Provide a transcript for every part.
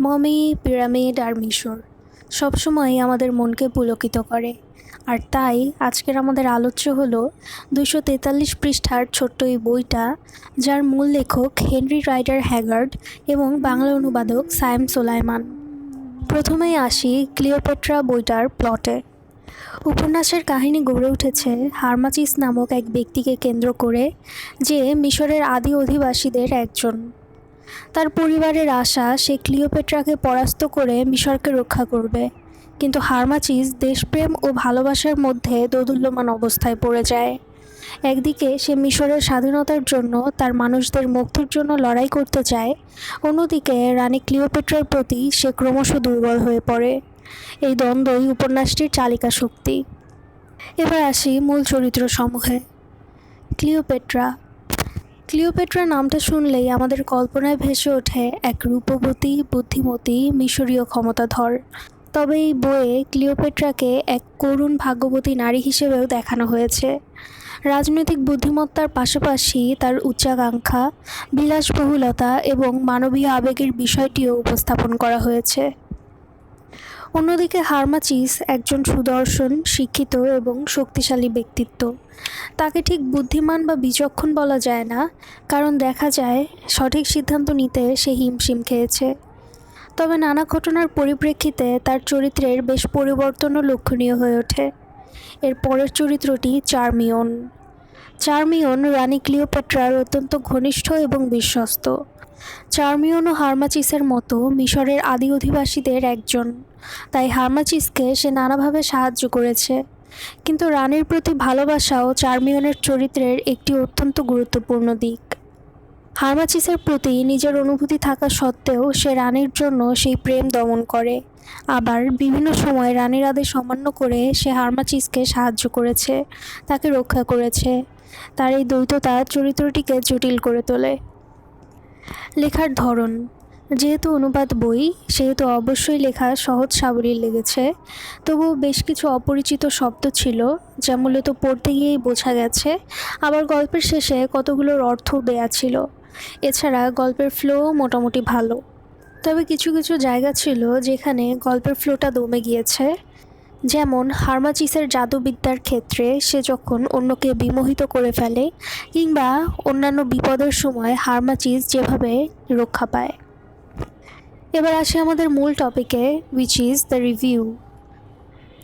Mummy, pyramid আর মিশর। সবসময় আমাদের মনকে পুলকিত করে। আর তাই আজকের আমাদের আলোচ্য হলো দুশো তেতাল্লিশ পৃষ্ঠার ছোট্ট এই বইটা, যার মূল লেখক হেনরি রাইডার হ্যাগার্ড এবং বাংলা অনুবাদক সায়েম সোলাইমান। প্রথমেই আসি ক্লিওপেট্রা বইটার প্লটে। উপন্যাসের কাহিনী গড়ে উঠেছে হারমাচিস নামক এক ব্যক্তিকে কেন্দ্র করে, যে মিশরের আদি অধিবাসীদের একজন। তার পরিবারের আশা সে ক্লিওপেট্রাকে পরাস্ত করে মিশরকে রক্ষা করবে। কিন্তু হারমাচিস দেশপ্রেম ও ভালোবাসার মধ্যে দোদুল্যমান অবস্থায় পড়ে যায়। একদিকে সে মিশরের স্বাধীনতার জন্য তার মানুষদের মুক্তির জন্য লড়াই করতে চায়, অন্যদিকে রানী ক্লিওপেট্রার প্রতি সে ক্রমশ দুর্বল হয়ে পড়ে। এই দ্বন্দ্বই উপন্যাসটির চালিকা শক্তি। এবার আসি মূল চরিত্র সমূহে ক্লিওপেট্রা ক্লিওপেট্রা নামটা শুনলেই আমাদের কল্পনায় ভেসে ওঠে এক রূপবতী, বুদ্ধিমতী, মিশরীয় ক্ষমতাধর। তবে এই বইয়ে ক্লিওপেট্রাকে এক করুণ ভাগ্যবতী নারী হিসেবেও দেখানো হয়েছে। রাজনৈতিক বুদ্ধিমত্তার পাশাপাশি তার উচ্চাকাঙ্ক্ষা, বিলাসবহুলতা এবং মানবীয় আবেগের বিষয়টিও উপস্থাপন করা হয়েছে। অন্যদিকে হারমাচিস একজন সুদর্শন, শিক্ষিত এবং শক্তিশালী ব্যক্তিত্ব। তাকে ঠিক বুদ্ধিমান বা বিচক্ষণ বলা যায় না, কারণ দেখা যায় সঠিক সিদ্ধান্ত নিতে সে হিমশিম খেয়েছে। তবে নানা ঘটনার পরিপ্রেক্ষিতে তার চরিত্রের বেশ পরিবর্তনও লক্ষণীয় হয়ে ওঠে। এর পরের চরিত্রটি চার্মিয়ন। চার্মিয়ন রানী ক্লিওপেট্রার অত্যন্ত ঘনিষ্ঠ এবং বিশ্বস্ত। চার্মিয়ন ও হার্মাচিসের মতো মিশরের আদি অধিবাসীদের একজন। তাই হার্মাচিসকে সে নানাভাবে সাহায্য করেছে। কিন্তু রানীর প্রতি ভালোবাসাও চার্মিয়নের চরিত্রের একটি অত্যন্ত গুরুত্বপূর্ণ দিক। হারমাচিসের প্রতি নিজের অনুভূতি থাকা সত্ত্বেও সে রানীর জন্য সেই প্রেম দমন করে। আবার বিভিন্ন সময় রানীর আদেশ অমান্য করে সে হারমাচিসকে সাহায্য করেছে, তাকে রক্ষা করেছে। তার এই দ্বৈততা চরিত্রটিকে জটিল করে তোলে। লেখার ধরন, যেহেতু অনুবাদ বই, সেহেতু অবশ্যই লেখা সহজ সাবলীল লেগেছে। তবুও বেশ কিছু অপরিচিত শব্দ ছিল, যা মূলত পড়তে গিয়েই বোঝা গেছে। আবার গল্পের শেষে কতগুলোর অর্থ দেয়া ছিল। এছাড়া গল্পের ফ্লোও মোটামুটি ভালো। তবে কিছু কিছু জায়গা ছিল যেখানে গল্পের ফ্লোটা দমে গিয়েছে। যেমন হার্মাচিসের জাদুবিদ্যার ক্ষেত্রে সে যখন অন্যকে বিমোহিত করে ফেলে কিংবা অন্যান্য বিপদের সময় হারমাচিস যেভাবে রক্ষা পায়। এবার আসি আমাদের মূল টপিকে which is the review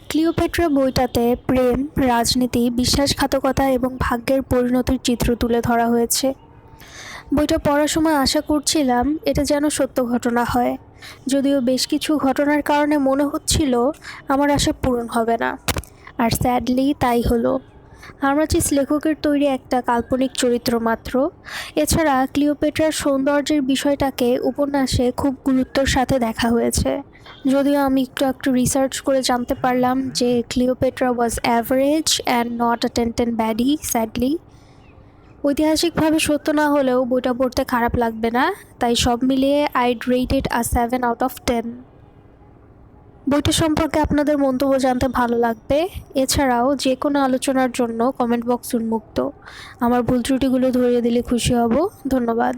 Cleopatra বইটাতে প্রেম, রাজনীতি, বিশ্বাসঘাতকতা এবং ভাগ্যের পরিণতির চিত্র তুলে ধরা হয়েছে। বইটা পড়ার সময় আশা করছিলাম এটা যেন সত্য ঘটনা হয়। যদিও বেশ কিছু ঘটনার কারণে মনে হচ্ছিল আমার আশা পূরণ হবে না। আর স্যাডলি তাই হলো। হারমাচিস লেখকের তৈরি একটা কাল্পনিক চরিত্র মাত্র। এছাড়া ক্লিওপেট্রার সৌন্দর্যের বিষয়টাকে উপন্যাসে খুব গুরুত্বর সাথে দেখা হয়েছে। যদিও আমি একটু একটু রিসার্চ করে জানতে পারলাম যে Cleopatra was average and not ten baddie sadly ঐতিহাসিকভাবে সত্য না হলেও বইটা পড়তে খারাপ লাগবে না, তাই সব মিলিয়ে I'd rated a seven out of ten বইটা সম্পর্কে আপনাদের মন্তব্য জানতে ভালো লাগবে। এছাড়াও যে কোনো আলোচনার জন্য কমেন্ট বক্স উন্মুক্ত। আমার ভুল ত্রুটিগুলো ধরিয়ে দিলে খুশি হব। ধন্যবাদ।